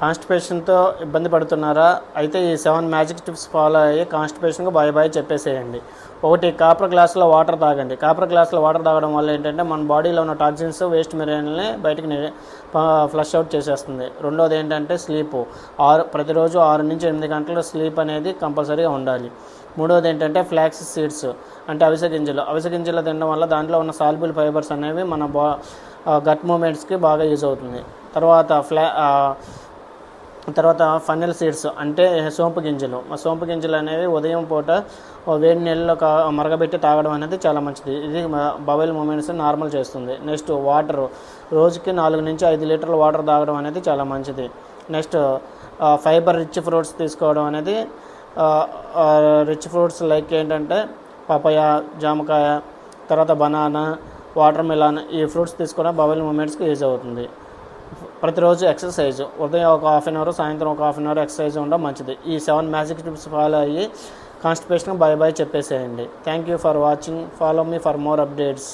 కాన్స్టిపేషన్తో ఇబ్బంది పడుతున్నారా? అయితే ఈ సెవెన్ మ్యాజిక్ టిప్స్ ఫాలో అయ్యి కాన్స్టిపేషన్కి బాయ్ బాయ్ చెప్పేసేయండి. ఒకటి కాపర్ గ్లాసులో వాటర్ తాగండి. కాపర్ గ్లాసులో వాటర్ తాగడం వల్ల ఏంటంటే మన బాడీలో ఉన్న టాక్సిన్స్ వేస్ట్ మెటీరియల్ని బయటికి ఫ్లష్ అవుట్ చేసేస్తుంది. రెండోది ఏంటంటే స్లీప్. ఆరు ప్రతిరోజు ఆరు నుంచి ఎనిమిది గంటల స్లీప్ అనేది కంపల్సరీగా ఉండాలి. మూడోది ఏంటంటే ఫ్లాక్స్ సీడ్స్ అంటే అవిసె గింజలు. అవిసె గింజలు తినడం వల్ల దాంట్లో ఉన్న సాల్బుల్ ఫైబర్స్ అనేవి మన బా గట్ మూమెంట్స్కి బాగా యూజ్ అవుతుంది. తర్వాత ఫ్లా తర్వాత ఫన్నెల్ సీడ్స్ అంటే సోంపు గింజలు. సోంపు గింజలు అనేవి ఉదయం పూట వేడి నీళ్ళలో కా మరగబెట్టి తాగడం అనేది చాలా మంచిది. ఇది బవైల్ మూమెంట్స్ నార్మల్ చేస్తుంది. నెక్స్ట్ వాటర్ రోజుకి నాలుగు నుంచి ఐదు లీటర్ల వాటర్ తాగడం అనేది చాలా మంచిది. నెక్స్ట్ ఫైబర్ రిచ్ ఫ్రూట్స్ తీసుకోవడం అనేది రిచ్ ఫ్రూట్స్ లైక్ ఏంటంటే పపాయ జామకాయ తర్వాత బనానా వాటర్ మిలాన్ ఈ ఫ్రూట్స్ తీసుకోవడం బవైల్ మూమెంట్స్కి యూజ్ అవుతుంది. ప్రతిరోజు ఎక్సర్సైజ్. ఉదయం ఒక హాఫ్ అన్ అవర్ సాయంత్రం ఒక హాఫ్ అన్ అవర్ ఎక్సర్సైజ్ ఉండడం మంచిది. ఈ సెవెన్ మ్యాజిక్ టిప్స్ ఫాలో అయ్యి కాన్స్టిపేషన్ బై బై చెప్పేసేయండి. Thank you for watching. Follow me for more updates.